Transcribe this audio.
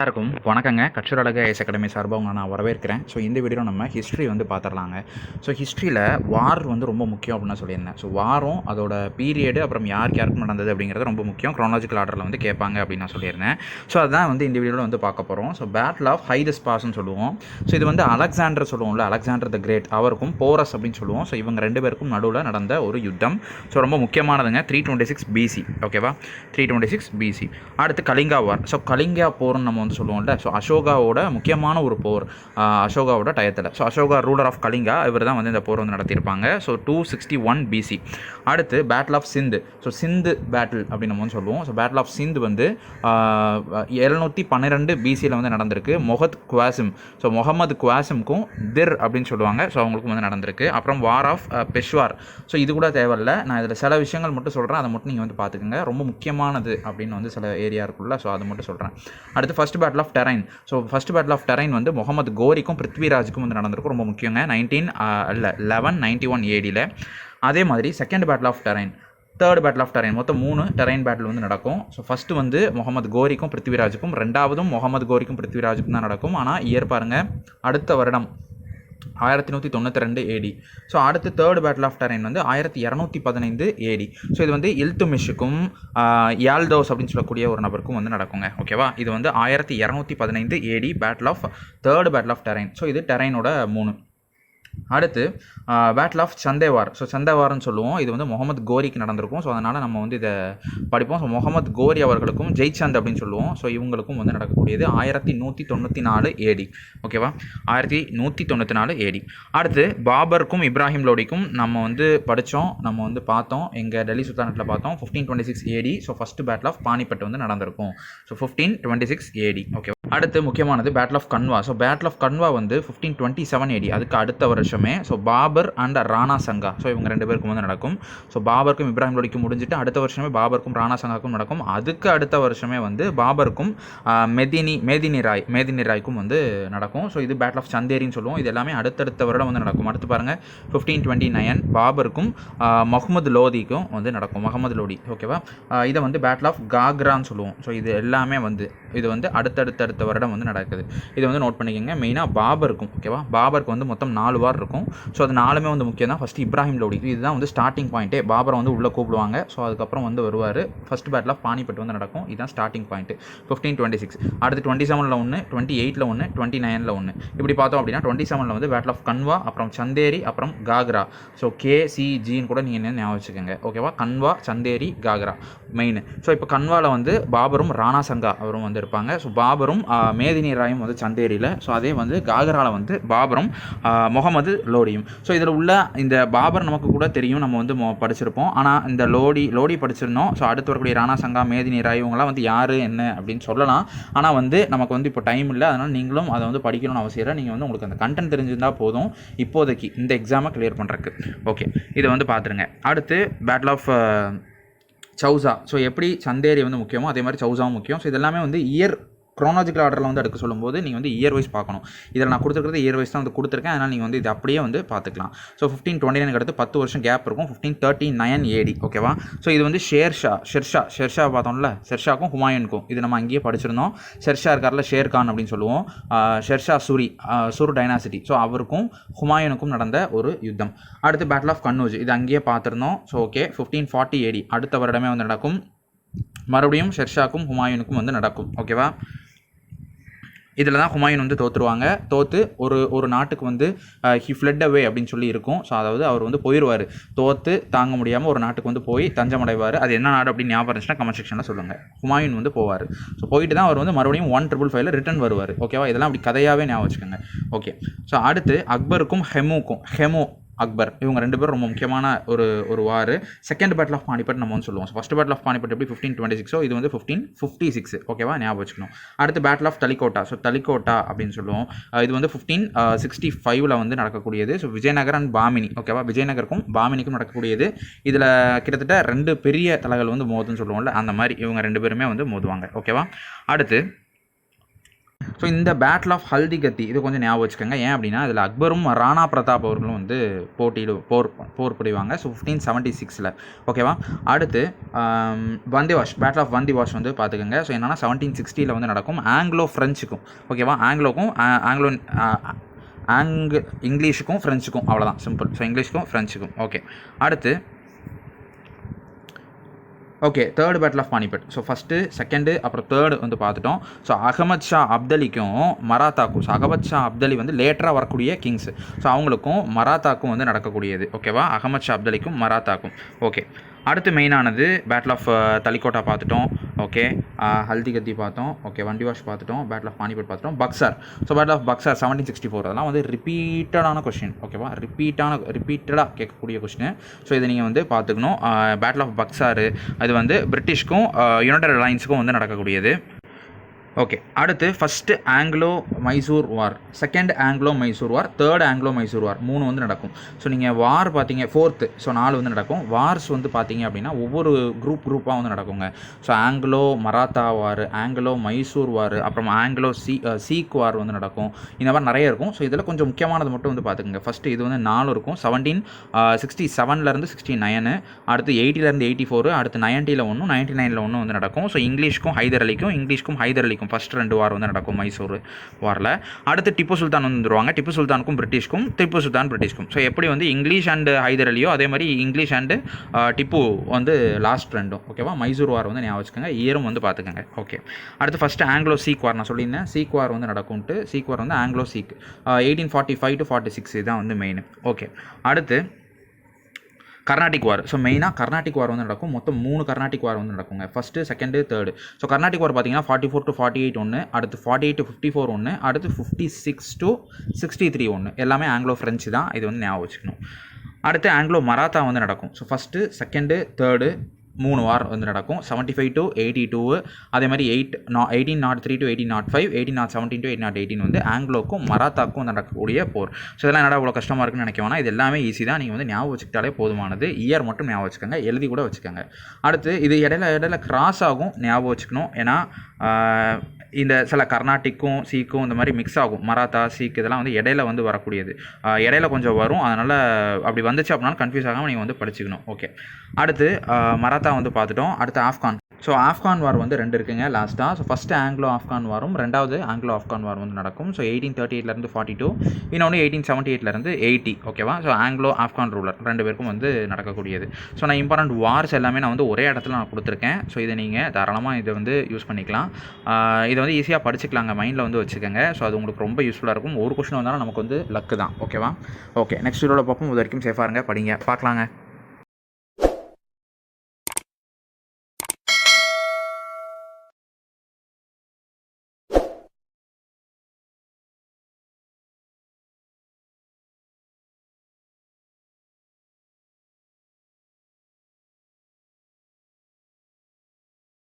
எல்லாருக்கும் வணக்கங்க. கற்றலக ice academy சார்பாக உங்களை நான் வரவேற்கிறேன். ஸோ இந்த வீடியோ நம்ம ஹிஸ்ட்ரி வந்து பார்த்துடலாங்க ஸோ ஹிஸ்ட்ரியில் வார் வந்து ரொம்ப முக்கியம் அப்படின்னு சொல்லியிருந்தேன். ஸோ வாரும் அதோட பீரியடு அப்புறம் யாருக்கு யாருக்கும் நடந்தது அப்படிங்கிறது ரொம்ப முக்கியம். க்ரானாலஜிக்கல் ஆர்டரில் வந்து கேட்பாங்க அப்படின்னு நான் சொல்லியிருந்தேன். ஸோ அதுதான் வந்து இந்த வீடியோவில் வந்து பார்க்க போகிறோம் ஸோ பேட்டில் ஆஃப் ஹைடஸ் பாஸ்ன்னு சொல்லுவோம். ஸோ இது வந்து அலெக்சாண்டர் சொல்லுவோம்ல அலெக்சாண்டர் த கிரேட் அவருக்கும் போரஸ் அப்படின்னு சொல்லுவோம். ஸோ இவங்க ரெண்டு பேருக்கும் நடுவில் நடந்த ஒரு யுத்தம். ஸோ ரொம்ப முக்கியமானதுங்க த்ரீ டுவெண்ட்டி சிக்ஸ் பிசி ஓகேவா த்ரீ டுவெண்ட்டி சிக்ஸ் பிசி அடுத்து கலிங்கா வார் ஸோ கலிங்கா போர்னு நம்ம வந்து சொல்லுவோம்ல. ஸோ அசோகாவோட முக்கியமான ஒரு போர் அசோகாவோட டயத்தில் so Ashoka ruler of Kalinga இவர் தான் வந்து இந்த போர் வந்து நடத்தியிருப்பாங்க. So two sixty one BC அடுத்து battle of Sindhu so Sindhu battle அப்படின்னு நம்ம வந்து சொல்லுவோம். ஸோ பேட்டில் ஆஃப் சிந்து வந்து எழுநூற்றி பன்னிரெண்டு பிசியில் வந்து நடந்திருக்கு. மொஹத் குவாசிம் ஸோ முகமது குவாசிம்க்கும் திர் அப்படின்னு சொல்லுவாங்க. ஸோ அவங்களுக்கும் வந்து நடந்திருக்கு. அப்புறம் வார் ஆஃப் பெஷ்வார் ஸோ இது கூட தேவையில்ல. நான் இதில் சில விஷயங்கள் மட்டும் சொல்கிறேன் அதை மட்டும் நீங்கள் வந்து பார்த்துக்கோங்க. ரொம்ப முக்கியமானது அப்படின்னு வந்து சில ஏரியா இருக்குல்ல. ஸோ அதை மட்டும் சொல்கிறேன் அடுத்து first battle of Tarain so first battle of terrain வந்து முகமது கோரிக்கும் பிருத்விராஜுக்கும் வந்து நடந்திருக்கும். ரொம்ப முக்கியங்க. நைன்டீன் இல்லை லெவன் நைன்டி ஒன் ஏடியில் அதே மாதிரி second battle of Tarain third battle of Tarain மொத்தம் மூணு டெரைன் பேட்டில் வந்து நடக்கும். ஸோ ஃபஸ்ட்டு வந்து முகமது கோரிக்கும் பிருத்விராஜுக்கும். ரெண்டாவதும் முகமது கோரிக்கும் பிருத்விராஜுக்கும் தான் நடக்கும். ஆனால் இயர் பாருங்கள் அடுத்த வருடம் ஆயிரத்தி நூற்றி தொண்ணூற்றி ரெண்டு ஏடி ஸோ அடுத்து தேர்ட் பேட்டில் ஆஃப் டரைன் வந்து ஆயிரத்தி இரநூத்தி பதினைந்து ஏடி ஸோ இது வந்து இல்துமிஷுக்கும் யால்டோஸ் அப்படின்னு சொல்லக்கூடிய ஒரு நபருக்கும் வந்து நடக்குங்க. ஓகேவா இது வந்து ஆயிரத்தி இரநூத்தி பதினைந்து AD battle of third battle of Tarain so இது டெரைனோட மூணு. அடுத்து பேட்டில் ஆஃப் சந்தேவார் ஸோ சந்தேவார்னு சொல்லுவோம். இது வந்து முகமது கோரிக்கு நடந்திருக்கும். ஸோ அதனால் நம்ம வந்து இதை படிப்போம். ஸோ முகமது கோரி அவர்களுக்கும் ஜெய்சந்த் அப்படின்னு சொல்லுவோம். ஸோ இவங்களுக்கும் வந்து நடக்கக்கூடியது ஆயிரத்தி நூற்றி தொண்ணூற்றி நாலு ஏடி ஓகேவா ஆயிரத்தி நூற்றி தொண்ணூற்றி நாலு ஏடி அடுத்து பாபருக்கும் இப்ராஹிம் லோடிக்கும் நம்ம வந்து படித்தோம். நம்ம வந்து பார்த்தோம். எங்கள் டெல்லி சுல்தானத்தில் பார்த்தோம். Fifteen twenty six AD so first battle of Panipat வந்து நடந்திருக்கும். So fifteen twenty six AD okay அடுத்து முக்கியமானது battle of Khanwa so battle of Khanwa வந்து ஃபிஃப்டீன் டுவெண்ட்டி செவன் ஏடி அதுக்கு அடுத்த வருஷம் so Babur and Rana Sanga. So இவங்க ரெண்டு பேருக்கும் வந்து நடக்கும். ஸோ பாபருக்கும் இப்ராஹிம் லோடிக்கும் முடிஞ்சிட்டு அடுத்த வருஷமே பாபருக்கும் ராணா சங்காக்கும் நடக்கும். அதுக்கு அடுத்த வருஷமே வந்து பாபருக்கும் மெதினி மேதினி ராய் மேதினி ராய்க்கும் வந்து நடக்கும். ஸோ இது பேட்டில் ஆஃப் சந்தேரின்னு சொல்லுவோம். இது எல்லாமே அடுத்தடுத்த வருடம் வந்து நடக்கும். அடுத்து பாருங்கள் ஃபிஃப்டீன் டுவெண்ட்டி நைன் பாபருக்கும் முகமது லோதிக்கும் வந்து நடக்கும். முகமது லோடி ஓகேவா இதை வந்து பேட்டில் ஆஃப் காக்ரான்னு சொல்லுவோம். ஸோ இது எல்லாமே வந்து இது வந்து அடுத்தடுத்தடுத்த வருடம் வந்து நடக்குது. இது வந்து நோட் பண்ணிக்கோங்க. மெயினாக பாபருக்கும் ஓகேவா பாபருக்கு வந்து மொத்தம் நாலு வார் இருக்கும். ஸோ அது நாலுமே வந்து முக்கியம் தான் ஃபஸ்ட்டு இப்ராஹிம் லோடி இதுதான் வந்து ஸ்டார்டிங் பாயிண்ட்டே பாபரை வந்து உள்ளே கூப்பிடுவாங்க. ஸோ அதுக்கப்புறம் வந்து வருவார். ஃபர்ஸ்ட் பேட்டில் ஆஃப் பானிபட் வந்து நடக்கும். இதுதான் starting point fifteen twenty six அடுத்து டுவெண்ட்டி செவனில் ஒன்று டுவெண்ட்டி எயிட்டில் ஒன்று டுவெண்ட்டி நைனில் ஒன்று இப்படி பார்த்தோம் அப்படின்னா டுவெண்ட்டி செவனில் வந்து பேட்டில் ஆஃப் கன்வா அப்புறம் சந்தேரி அப்புறம் காக்ரா ஸோ கேசிஜின்னு கூட நீங்கள் என்ன ஞாபகம் வச்சுக்கோங்க. ஓகேவா கன்வா சந்தேரி காக்ரா மெயின் ஸோ இப்போ கன்வாவில் வந்து பாபரும் ராணா சங்கா அவரும் வந்து இருப்பாங்க. ஸோ பாபரும் மேதினி ராயும் வந்து சந்தேரியில் ஸோ அதே வந்து காகராவில் வந்து பாபரும் முகமது அது லோடியும். ஸோ இதில் உள்ள இந்த பாபர் நமக்கு கூட தெரியும். நம்ம வந்து மொ- படிச்சிருப்போம். ஆனால் இந்த லோடி லோடி படிச்சிருந்தோம். ஸோ அடுத்து வரக்கூடிய ராணா சங்கா மேதினி ராய் இவங்களாம் வந்து யார் என்ன அப்படின்னு சொல்லலாம். ஆனால் வந்து நமக்கு வந்து இப்போ டைம் இல்லை. அதனால் நீங்களும் அதை வந்து படிக்கணும்னு அவசியம் இல்லை. நீங்கள் வந்து உங்களுக்கு அந்த கண்டென்ட் தெரிஞ்சிருந்தால் போதும். இப்போதைக்கு இந்த எக்ஸாமை கிளியர் பண்ணுறதுக்கு ஓகே இதை வந்து பார்த்துருங்க அடுத்து பேட்டில் ஆஃப் சௌசா. ஸோ எப்படி சந்தேரி வந்து முக்கியமோ அதே மாதிரி சௌசாவும் முக்கியம். ஸோ இதெல்லாமே வந்து இயர் க்ரோனாலஜிக்கல் ஆர்டரில் வந்து எடுக்க சொல்லும்போது நீங்கள் வந்து இயர் வைஸ் பார்க்கணும். இதில் நான் கொடுத்துருக்கிறது இயர் வைஸ் தான் வந்து கொடுத்துருக்கேன். அதனால் நீங்கள் வந்து இது அப்படியே வந்து பார்த்துக்கலாம். ஸோ ஃபிஃப்டீன் டுவெண்ட்டி நைன் அடுத்து பத்து வருஷம் கேப் இருக்கும். ஃபிஃப்டீன் தேர்ட்டி நைன் ஏடி ஓகேவா ஸோ இது வந்து ஷேர்ஷா ஷெர்ஷா ஷெர்ஷா பார்த்தோம்ல? ஷெர்ஷாக்கும் ஹுமாயூனுக்கும். இது நம்ம அங்கேயே படிச்சிருந்தோம். ஷெர்ஷா இருக்கார்ல ஷேர்கான் அப்படின்னு சொல்லுவோம். ஷெர்ஷா சூரி சூர் டைனாசிட்டி ஸோ அவருக்கும் ஹுமாயூனுக்கும் நடந்த ஒரு யுத்தம். அடுத்து பேட்டில் ஆஃப் கன்னூஜ் இது அங்கேயே பார்த்துருந்தோம். So okay fifteen forty AD அடுத்த வருடமே வந்து நடக்கும். மறுபடியும் ஷெர்ஷாக்கும் ஹுமாயூனுக்கும் வந்து நடக்கும் ஓகேவா இதில் தான் ஹுமாயூன் வந்து தோற்றுருவாங்க தோற்று ஒரு ஒரு நாட்டுக்கு வந்து ஹி ஃப்ளட் அவே அப்படின்னு சொல்லி இருக்கும். ஸோ அதாவது அவர் வந்து போயிடுவார் தோற்று தாங்க முடியாமல் ஒரு நாட்டுக்கு வந்து போய் தஞ்சமடைவார். அது என்ன நாடு அப்படின்னு ஞாபகம் இருந்துச்சுன்னா கமெண்ட் செக்ஷனில் சொல்லுங்கள் ஹுமாயூன் வந்து போவார். ஸோ போயிட்டு தான் அவர் வந்து மறுபடியும் ஒன் ட்ரிபிள் ஃபைவ்ல ரிட்டர்ன் வருவார். ஓகேவா இதெல்லாம் அப்படி கதையாகவே ஞாபகம் வச்சுக்கோங்க. ஓகே ஸோ அடுத்து அக்பருக்கும் ஹெமுக்கும் ஹெமு அக்பர். இவங்க ரெண்டு பேரும் ரொம்ப முக்கியமான ஒரு ஒரு war second battle of Panipat நம்ம வந்து சொல்லுவோம். ஃபர்ஸ்ட் பேட்டில் ஆஃப் பானிபட் எப்படி? ஃபிஃப்டீன் டுவெண்ட்டி சிக்ஸோ இது வந்து ஃபிஃப்டீன் ஃபிஃப்டி சிக்ஸ் ஓகேவா ஞாபகம் வச்சுக்கணும். அடுத்து battle of Talikota so Talikota அப்படின்னு சொல்லுவோம். இது வந்து ஃபிஃப்டீன் சிக்ஸ்டி ஃபைவ்ல வந்து நடக்கக்கூடியது. So Vijayanagar and Bahmani. ஓகேவா விஜயநகருக்கும் பாமினிக்கும் நடக்கக்கூடியது. இதில் கிட்டத்தட்ட ரெண்டு பெரிய தலைகள் வந்து மோதுன்னு சொல்லுவோம்ல அந்த மாதிரி இவங்க ரெண்டு பேருமே வந்து மோதுவாங்க. ஓகேவா அடுத்து ஸோ இந்த பேட்டில் ஆஃப் ஹல்தி கத்தி இது கொஞ்சம் ஞாபகம் வச்சுக்கோங்க. ஏன் அப்படின்னா அதில் அக்பரும் ராணா பிரதாப் அவர்களும் வந்து போட்டியிடு போர் போர் புரிவாங்க ஸோ ஃபிஃப்டீன் செவன்ட்டி சிக்ஸில் ஓகேவா அடுத்து ஆம், Wandiwash battle of Wandiwash வந்து பார்த்துக்கோங்க ஸோ என்னென்னா செவன்டீன் சிக்ஸ்டியில் வந்து நடக்கும். ஆங்கிலோ ஃப்ரெஞ்சுக்கும் ஓகேவா ஆங்கிலோக்கும் ஆங்கிலோ ஆங் இங்கிலீஷுக்கும் ஃப்ரெஞ்சுக்கும் அவ்வளோதான் சிம்பிள் ஸோ இங்கிலீஷுக்கும் ஃப்ரெஞ்சுக்கும் ஓகே அடுத்து okay third battle of Panipat so first second அப்புறம் தேர்டு வந்து பார்த்துட்டோம். ஸோ அகமத் ஷா அப்தலிக்கும் மராத்தாக்கும் ஸோ அகமத் ஷா அப்தலி வந்து லேட்டராக வரக்கூடிய கிங்ஸ் ஸோ அவங்களுக்கும் மராத்தாக்கும் வந்து நடக்கக்கூடியது. ஓகேவா அகமத் ஷா அப்தலிக்கும் மராத்தாக்கும் ஓகே அடுத்து மெயினானது பேட்டில் ஆஃப் தலிக்கோட்டா பார்த்துட்டோம். ஓகே ஹல்தி கத்தி பார்த்தோம். ஓகே வண்டி வாஷ் பார்த்துட்டோம். பேட்டில் ஆஃப் பானிபட் பார்த்துட்டோம். Buxar so battle of Buxar seventeen sixty four அதெல்லாம் வந்து ரிப்பீட்டடான கொஷின் ஓகேவா ரிப்பீட்டான ரிப்பீட்டடாக கேட்கக்கூடிய கொஷின் ஸோ இதை நீங்கள் வந்து பார்த்துக்கணும். பேட்டில் ஆஃப் பக்சார் அது வந்து பிரிட்டிஷ்க்கும் யுனைடெட் அலைன்ஸுக்கும் வந்து நடக்கக்கூடியது. ஓகே அடுத்து first Anglo Mysore war second Anglo Mysore war third Anglo Mysore war மூணு வந்து நடக்கும். ஸோ நீங்கள் வார் பார்த்தீங்க ஃபோர்த்து ஸோ நாலு வந்து நடக்கும். வார்ஸ் வந்து பார்த்தீங்க அப்படின்னா ஒவ்வொரு குரூப் குரூப்பாக வந்து நடக்குங்க. So Anglo Maratha war Anglo Mysore war அப்புறம் ஆங்கிலோ சீ சீக் வார் வந்து நடக்கும். இந்த மாதிரி நிறைய இருக்கும். ஸோ இதில் கொஞ்சம் முக்கியமானது மட்டும் வந்து பார்த்துக்கோங்க. ஃபஸ்ட்டு இது வந்து நாலு இருக்கும். செவன்டீன் சிக்ஸ்டி செவன்லேருந்து சிக்ஸ்டி நைனு அடுத்து எயிட்டிலேருந்து எயிட்டி ஃபோர் அடுத்து நைன்ட்டியில் ஒன்று நைன்ட்டி நைனில் ஒன்று வந்து நடக்கும். ஸோ இங்கிலீஷ்க்கும் ஹைதர் அலிக்கும் இங்கிலீஷ்க்கும் ஹைதர் அலிக்கும் ஃபஸ்ட் ரெண்டு வாரம் வந்து நடக்கும் மைசூர் வாரில். அடுத்து டிப்பு சுல்தான் வந்துருவாங்க. டிப்பு சுல்தானுக்கும் பிரிட்டிஷ்க்கும் டிப்பு சுல்தான் பிரிட்டிஷ்க்கும். ஸோ எப்படி வந்து இங்கிலீஷ் அண்டு ஹைதர் அலியோ அதே மாதிரி இங்கிலீஷ் அண்டு டிப்பு வந்து லாஸ்ட் ரெண்டும். ஓகேவா மைசூர் வார் வந்து ஞாபகம் வச்சுக்கோங்க. இயரும் வந்து பார்த்துக்கோங்க. ஓகே அடுத்து ஃபஸ்ட்டு ஆங்கிலோ சீக் வார் நான் சொல்லியிருந்தேன். சீக் வார் வந்து நடக்கும்ட்டு சீக் வார் வந்து Anglo Sikh eighteen forty five to forty six இதுதான் வந்து மெயின் ஓகே அடுத்து கர்நாடிக் வார் ஸோ மெயினாக கர்நாடிக் வார் வந்து நடக்கும். மொத்தம் மூணு கர்நாடிக் வார் வந்து நடக்குங்க. First second third so Carnatic war பார்த்தீங்கன்னா forty four to forty eight ஒன்று அடுத்து forty eight to fifty four ஒன்று அடுத்து fifty six to sixty three ஒன்று எல்லாமே ஆங்கிலோ ஃப்ரெஞ்சு தான். இது வந்து ஞாபகம் வச்சுக்கணும். அடுத்து ஆங்கிலோ மராத்தா வந்து நடக்கும். ஸோ ஃபஸ்ட்டு செகண்டு தேர்டு மூணு வார் வந்து நடக்கும். Seventy five to eighty two அதே மாதிரி எயிட் நா eighteen nought three to eighteen nought five eighteen nought seventeen to eight nought eighteen வந்து ஆங்கிலோக்கும் மராத்தாக்கும் நடக்கக்கூடிய போர். ஸோ இதெல்லாம் என்னடா இவ்வளோ கஷ்டமாக இருக்குன்னு நினைக்கவேனா வேணாம். இது எல்லாமே ஈஸி தான். நீங்கள் வந்து ஞாபகம் வச்சுக்கிட்டாலே போதுமானது. இயர் மட்டும் ஞாபகம் வச்சுக்கோங்க. எழுதி கூட வச்சுக்கோங்க. அடுத்து இது இடையில இடையில கிராஸ் ஆகும். ஞாபகம் வச்சுக்கணும். ஏன்னா இந்த சில கர்நாட்டிக்கும் சீக்கும் இந்த மாதிரி மிக்ஸ் ஆகும். மராத்தா சீக் இதெல்லாம் வந்து இடையில வந்து வரக்கூடியது. இடையில கொஞ்சம் வரும். அதனால் அப்படி வந்துச்சு அப்படின்னா கன்ஃபியூஸ் ஆகாமல் நீங்கள் வந்து படிச்சுக்கணும். ஓகே அடுத்து மராத்தா வந்து பார்த்துட்டோம். அடுத்து ஆப்கான். ஸோ ஆப்கான் வார் வந்து ரெண்டு இருக்குங்க லாஸ்ட்டாக ஸோ ஃபஸ்ட்டு ஆங்கிலோ ஆப்கான் வாரும் ரெண்டாவது ஆங்கிலோ ஆப்கான் வார் வந்து நடக்கும். ஸோ எயிட்டீன் தேர்ட்டி எயிட்லேருந்து ஃபார்ட்டி டூ இன்னொன்று எயிட்டீன் செவன்ட்டி எயிட்லேருந்து எயிட்டி ஓகேவா ஸோ ஆங்கிலோ ஆப்கான் ரூலர் ரெண்டு பேருக்கும் வந்து நடக்கக்கூடியது. ஸோ நான் இம்பார்ட்டன்ட் வார்ஸ் எல்லாமே நான் வந்து ஒரே இடத்துல நான் கொடுத்துருக்கேன். ஸோ இதை நீங்கள் தாராளமாக இதை வந்து யூஸ் பண்ணிக்கலாம். இதை இதை வந்து ஈஸியாக படிச்சுக்கலாங்க மைண்டில் வந்து வச்சுக்கோங்க. ஸோ அது உங்களுக்கு ரொம்ப யூஸ்ஃபுல்லாக இருக்கும். ஒரு கொஷின் வந்தாலும் நமக்கு வந்து லக்கு தான். ஓகேவா ஓகே நெக்ஸ்ட் வீடியோவில் பார்ப்போம். இது வரைக்கும் சேஃபாக இருங்க படிங்க. பார்க்கலாங்க.